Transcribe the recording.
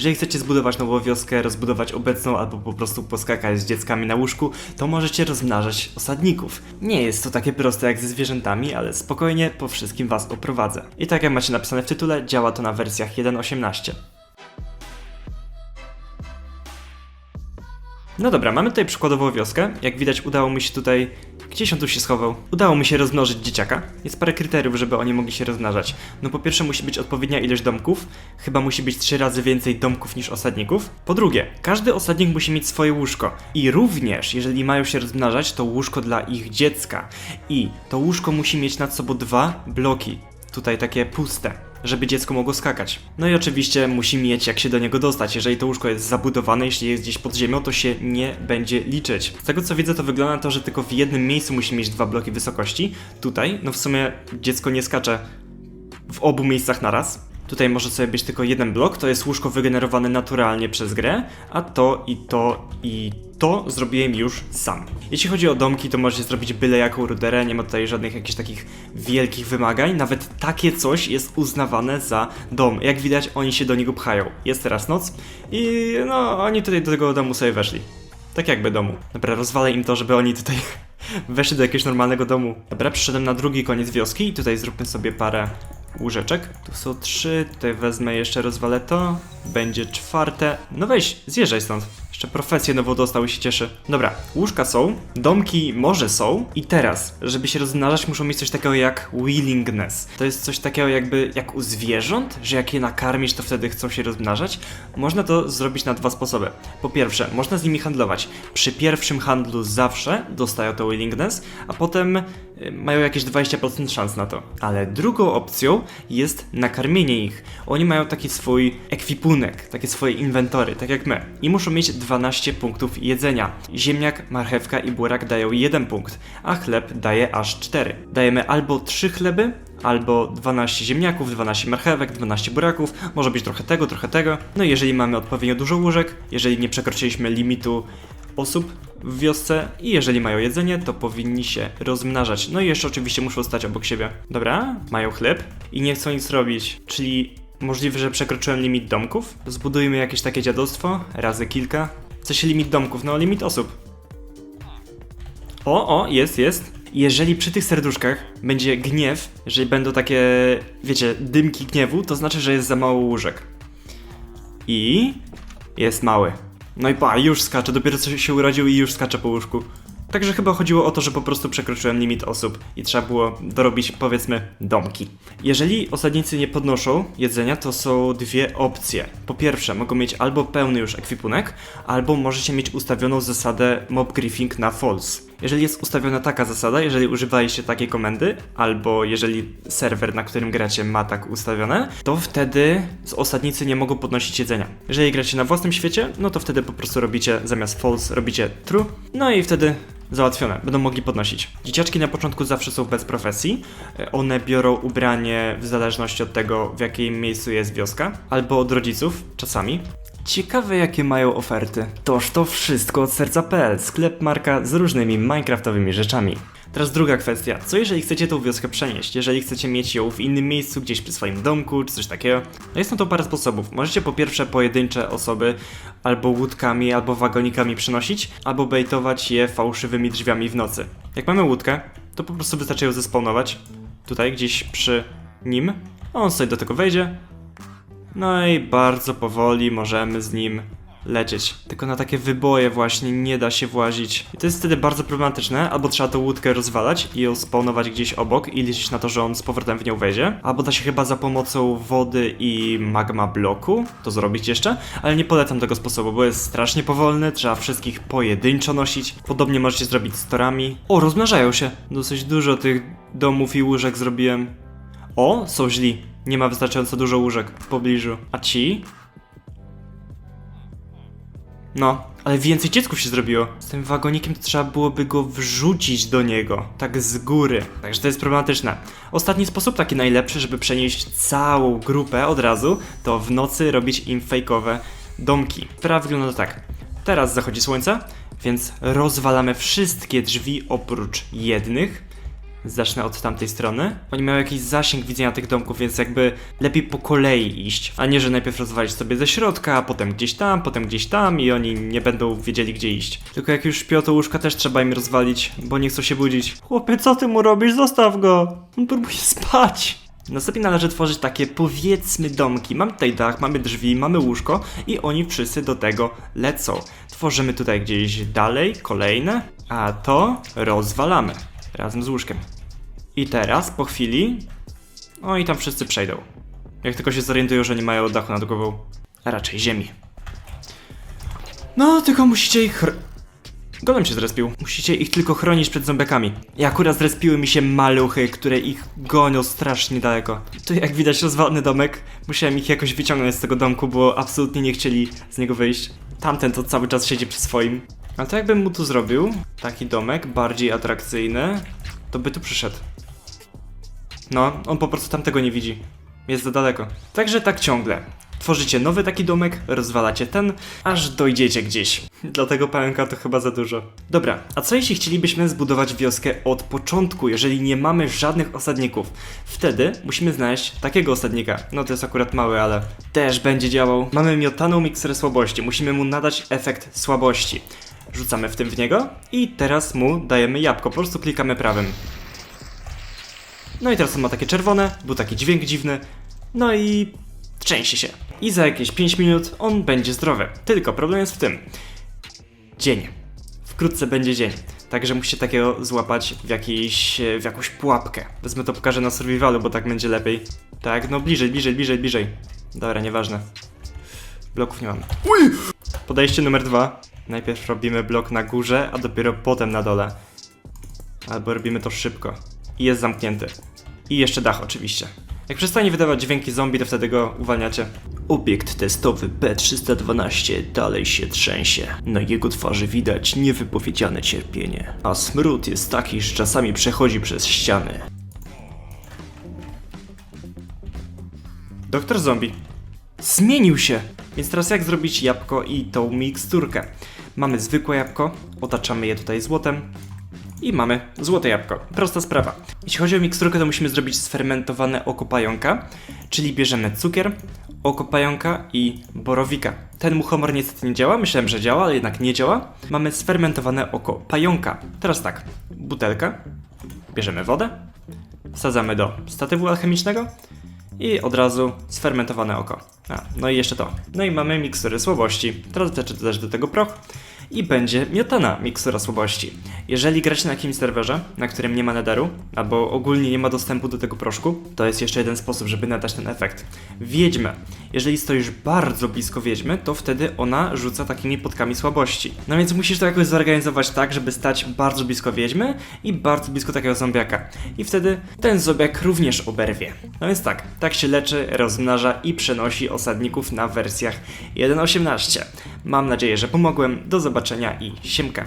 Jeżeli chcecie zbudować nową wioskę, rozbudować obecną albo po prostu poskakać z dzieckami na łóżku, to możecie rozmnażać osadników. Nie jest to takie proste jak ze zwierzętami, ale spokojnie po wszystkim was oprowadzę. I tak jak macie napisane w tytule, działa to na wersjach 1.18. No dobra, mamy tutaj przykładową wioskę. Jak widać, udało mi się tutaj. Gdzieś on tu się schował? Udało mi się rozmnożyć dzieciaka. Jest parę kryteriów, żeby oni mogli się rozmnażać. No po pierwsze musi być odpowiednia ilość domków. Chyba musi być trzy razy więcej domków niż osadników. Po drugie, każdy osadnik musi mieć swoje łóżko. I również, jeżeli mają się rozmnażać, to łóżko dla ich dziecka. I to łóżko musi mieć nad sobą dwa bloki. Tutaj takie puste żeby dziecko mogło skakać. No i oczywiście musi mieć jak się do niego dostać. Jeżeli to łóżko jest zabudowane, jeśli jest gdzieś pod ziemią, to się nie będzie liczyć. Z tego co widzę, to wygląda na to, że tylko w jednym miejscu musi mieć dwa bloki wysokości. Tutaj, no w sumie dziecko nie skacze w obu miejscach naraz. Tutaj może sobie być tylko jeden blok, to jest łóżko wygenerowane naturalnie przez grę, a to i to i to zrobiłem już sam. Jeśli chodzi o domki, to możecie zrobić byle jaką ruderę, nie ma tutaj żadnych jakichś takich wielkich wymagań, nawet takie coś jest uznawane za dom. Jak widać, oni się do niego pchają. Jest teraz noc i no, oni tutaj do tego domu sobie weszli. Tak jakby domu. Dobra, rozwalę im to, żeby oni tutaj weszli do jakiegoś normalnego domu. Dobra, przyszedłem na drugi koniec wioski i tutaj zróbmy sobie parę łóżeczek. Tu są trzy, tutaj wezmę jeszcze, rozwalę to. Będzie czwarte. No weź, zjeżdżaj stąd. Jeszcze profesję nową dostał i się cieszy. Dobra, łóżka są, domki może są i teraz, żeby się rozmnażać muszą mieć coś takiego jak willingness. To jest coś takiego jakby jak u zwierząt, że jak je nakarmisz to wtedy chcą się rozmnażać. Można to zrobić na dwa sposoby. Po pierwsze, można z nimi handlować. Przy pierwszym handlu zawsze dostają to willingness, a potem y, mają jakieś 20% szans na to. Ale drugą opcją jest nakarmienie ich. Oni mają taki swój ekwipunek, takie swoje inwentory, tak jak my. I muszą mieć 12 punktów jedzenia. Ziemniak, marchewka i burak dają 1 punkt, a chleb daje aż 4. Dajemy albo 3 chleby, albo 12 ziemniaków, 12 marchewek, 12 buraków, może być trochę tego, trochę tego. No i jeżeli mamy odpowiednio dużo łóżek, jeżeli nie przekroczyliśmy limitu osób w wiosce i jeżeli mają jedzenie, to powinni się rozmnażać. No i jeszcze oczywiście muszą stać obok siebie. Dobra, mają chleb i nie chcą nic robić, czyli możliwe, że przekroczyłem limit domków. Zbudujmy jakieś takie dziadostwo, razy kilka. Co się limit domków? No limit osób. O, o, jest, jest. Jeżeli przy tych serduszkach będzie gniew, jeżeli będą takie, wiecie, dymki gniewu, to znaczy, że jest za mało łóżek. I jest mały. No i pa, już skacze, dopiero co się urodził i już skacze po łóżku. Także chyba chodziło o to, że po prostu przekroczyłem limit osób i trzeba było dorobić, powiedzmy, domki. Jeżeli osadnicy nie podnoszą jedzenia, to są dwie opcje. Po pierwsze, mogą mieć albo pełny już ekwipunek, albo możecie mieć ustawioną zasadę mob griefing na false. Jeżeli jest ustawiona taka zasada, jeżeli używaliście takiej komendy, albo jeżeli serwer, na którym gracie, ma tak ustawione, to wtedy z osadnicy nie mogą podnosić jedzenia. Jeżeli gracie na własnym świecie, no to wtedy po prostu robicie zamiast false, robicie true, no i wtedy załatwione, będą mogli podnosić. Dzieciaczki na początku zawsze są bez profesji. E, One biorą ubranie w zależności od tego, w jakim miejscu jest wioska, albo od rodziców, czasami. Ciekawe jakie mają oferty. Toż to wszystko od serca.pl, sklep marka z różnymi minecraftowymi rzeczami. Teraz druga kwestia. Co jeżeli chcecie tą wioskę przenieść? Jeżeli chcecie mieć ją w innym miejscu, gdzieś przy swoim domku, czy coś takiego? No jest na to parę sposobów. Możecie po pierwsze pojedyncze osoby albo łódkami, albo wagonikami przynosić, albo bejtować je fałszywymi drzwiami w nocy. Jak mamy łódkę, to po prostu wystarczy ją zespawnować. Tutaj, gdzieś przy nim. On sobie do tego wejdzie, no i bardzo powoli możemy z nim lecieć. Tylko na takie wyboje właśnie nie da się włazić. I to jest wtedy bardzo problematyczne, albo trzeba tą łódkę rozwalać i ją spawnować gdzieś obok i liczyć na to, że on z powrotem w nią wejdzie. Albo da się chyba za pomocą wody i magma bloku to zrobić jeszcze, ale nie polecam tego sposobu, bo jest strasznie powolny, trzeba wszystkich pojedynczo nosić. Podobnie możecie zrobić z torami. O, rozmnażają się! Dosyć dużo tych domów i łóżek zrobiłem. O, są źli. Nie ma wystarczająco dużo łóżek w pobliżu. A ci? No, ale więcej dziecków się zrobiło. Z tym wagonikiem to trzeba byłoby go wrzucić do niego, tak z góry. Także to jest problematyczne. Ostatni sposób, taki najlepszy, żeby przenieść całą grupę od razu, to w nocy robić im fejkowe domki. Sprawa wygląda tak. Teraz zachodzi słońce, więc rozwalamy wszystkie drzwi oprócz jednych Zacznę od tamtej strony. Oni mają jakiś zasięg widzenia tych domków, więc jakby lepiej po kolei iść, a nie, że najpierw rozwalić sobie ze środka, a potem gdzieś tam, potem gdzieś tam i oni nie będą wiedzieli gdzie iść. Tylko jak już śpią, to łóżka też trzeba im rozwalić, bo nie chcą się budzić. Chłopie, co ty mu robisz? Zostaw go! On próbuje spać. Następnie należy tworzyć takie powiedzmy domki. Mamy tutaj dach, mamy drzwi, mamy łóżko i oni wszyscy do tego lecą. Tworzymy tutaj gdzieś dalej kolejne, a to rozwalamy razem z łóżkiem. I teraz po chwili. O i tam wszyscy przejdą. Jak tylko się zorientują, że nie mają dachu nad głową, a raczej ziemi. No, tylko musicie ich. Golem się zrespił. Musicie ich tylko chronić przed zombiakami. I akurat zrespiły mi się maluchy, które ich gonią strasznie daleko. Tu jak widać rozwalony domek. Musiałem ich jakoś wyciągnąć z tego domku, bo absolutnie nie chcieli z niego wyjść. Tamten to cały czas siedzi przy swoim. Ale to jakbym mu tu zrobił, taki domek, bardziej atrakcyjny, to by tu przyszedł. No, on po prostu tamtego nie widzi. Jest za daleko. Także tak ciągle. Tworzycie nowy taki domek, rozwalacie ten, aż dojdziecie gdzieś. Dlatego pająka to chyba za dużo. Dobra, a co jeśli chcielibyśmy zbudować wioskę od początku, jeżeli nie mamy żadnych osadników? Wtedy musimy znaleźć takiego osadnika. No to jest akurat mały, ale też będzie działał. Mamy miotaną miksturę słabości, musimy mu nadać efekt słabości. Rzucamy w tym w niego i teraz mu dajemy jabłko, po prostu klikamy prawym. No i teraz on ma takie czerwone, był taki dźwięk dziwny, no i trzęsie się. I za jakieś 5 minut on będzie zdrowy. Tylko problem jest w tym. Dzień. Wkrótce będzie dzień. Także musicie takiego złapać w, jakiejś, w jakąś pułapkę. Wezmę to pokażę na survivalu, bo tak będzie lepiej. Tak, no bliżej, bliżej, bliżej, bliżej. Dobra, nieważne. Bloków nie mam. Podejście numer dwa. Najpierw robimy blok na górze, a dopiero potem na dole. Albo robimy to szybko. I jest zamknięty. I jeszcze dach oczywiście. Jak przestanie wydawać dźwięki zombie, to wtedy go uwalniacie. Obiekt testowy B312 dalej się trzęsie. Na jego twarzy widać niewypowiedziane cierpienie. A smród jest taki, że czasami przechodzi przez ściany. Doktor Zombie. Zmienił się! Więc teraz jak zrobić jabłko i tą miksturkę? Mamy zwykłe jabłko, otaczamy je tutaj złotem i mamy złote jabłko. Prosta sprawa. Jeśli chodzi o miksturkę, to musimy zrobić sfermentowane oko pająka, czyli bierzemy cukier, oko pająka i borowika. Ten muchomor niestety nie działa, myślałem, że działa, ale jednak nie działa. Mamy sfermentowane oko pająka. Teraz tak, butelka, bierzemy wodę, wsadzamy do statywu alchemicznego i od razu sfermentowane oko. A, no i jeszcze to. No i mamy mikstury słabości. Teraz wystarczy dodać do tego proch i będzie miotana mikstura słabości. Jeżeli gracie na jakimś serwerze, na którym nie ma nederu, albo ogólnie nie ma dostępu do tego proszku, to jest jeszcze jeden sposób, żeby nadać ten efekt. Wiedźmę. Jeżeli stoisz bardzo blisko wiedźmy, to wtedy ona rzuca takimi podkami słabości. No więc musisz to jakoś zorganizować tak, żeby stać bardzo blisko wiedźmy i bardzo blisko takiego zombiaka. I wtedy ten zombiak również oberwie. No więc tak, tak się leczy, rozmnaża i przenosi osadników na wersjach 1.18. Mam nadzieję, że pomogłem. Do zobaczenia i siemka.